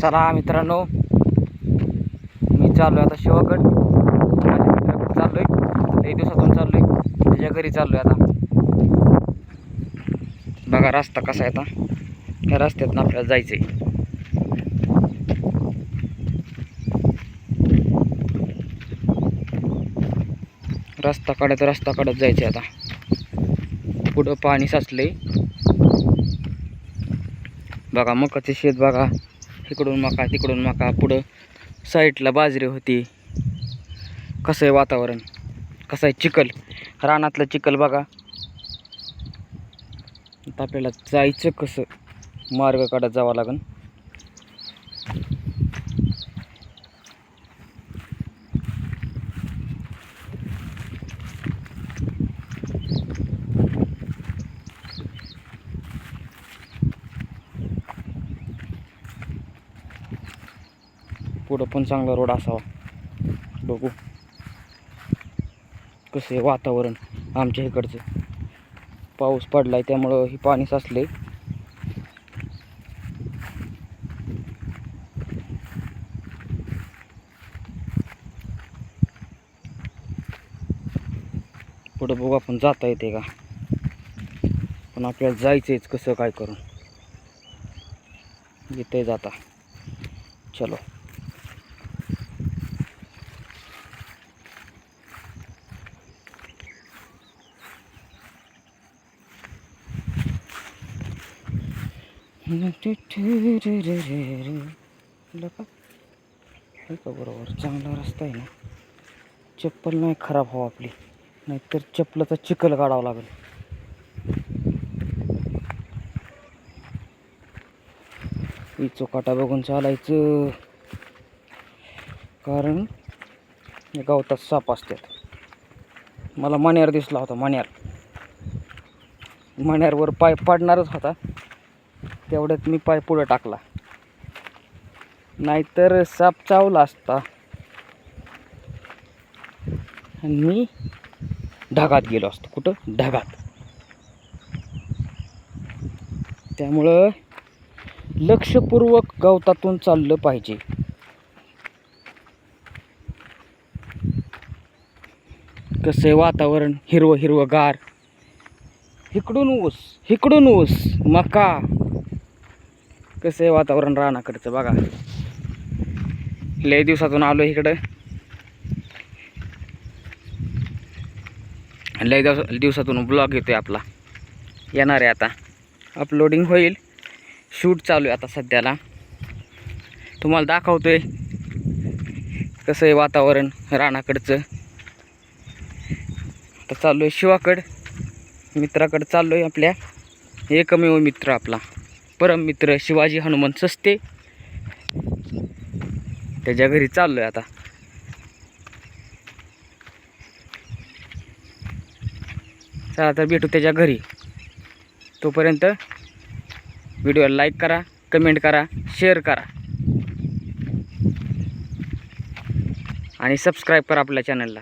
चला मित्रांनो मी चाललो आता शिवागड. माझ्या मित्राकडे चाललोय. लई दिवसातून आहे त्याच्या घरी चाललोय आता. बघा रस्ता कसा आहे आता. त्या रस्त्यातून आपल्याला जायचं आहे रस्ता काढत रस्ता काढत जायचंय आता. पुढं पाणी साचलंय. बघा मकाचे शेत बघा. इकडून मका तिकडून मका. पुढं साईडला बाजरी होती. कसं आहे वातावरण? कसं आहे चिखल? रानातलं चिखल बघा. आता आपल्याला जायचं कसं? मार्ग काढत जावं लागेल पुढं पण चांगला रोड असावा. बघू. कसं आहे वातावरण आमच्या इकडचं. पाऊस पडलाय त्यामुळं हे पाणी साचलंय. पुढं बघू आपण जाता येते का. पण आपल्याला जायचंच कसं काय करून. येते जाता. चलो. का बरोबर चांगला रस्ता आहे ना. चप्पल नाही खराब व्हावं आपली. नाहीतर चप्पलाचा चिखल काढावा लागेल. इचो काटा बघून चालायचं. कारण या गावतात साप असतात. मला मण्यार दिसला होता मण्यार. मण्यारवर पाय पाडणारच होता. तेवढ्यात मी पाय पुढं टाकला. नाहीतर साप चावला असता. आणि मी ढगात गेलो असतो. कुठं? ढगात. त्यामुळं लक्षपूर्वक गवतातून चाललं पाहिजे. कसं आहे वातावरण? हिरवं हिरवं गार इकडून ऊस इकडून ऊस मका. कसं आहे वातावरण रानाकडचं बघा. लय दिवसातून आलो इकडं. लय दिवस दिवसातून ब्लॉग येतोय आपला. येणार आहे आता. अपलोडिंग होईल. शूट चालू आहे आता सध्याला. तुम्हाला दाखवतोय कसं आहे वातावरण रानाकडचं. आता चाललो आहे शिवाकड. मित्राकडं चाललो आहे आपल्या एकमेव मित्र आपला. परम मित्र शिवाजी हनुमान सस्ते. त्याच्या घरी चाललो आहे आता. चला तर भेटू त्याच्या घरी. तोपर्यंत व्हिडिओला लाईक करा कमेंट करा शेअर करा. आणि सबस्क्राईब करा आपल्या चॅनलला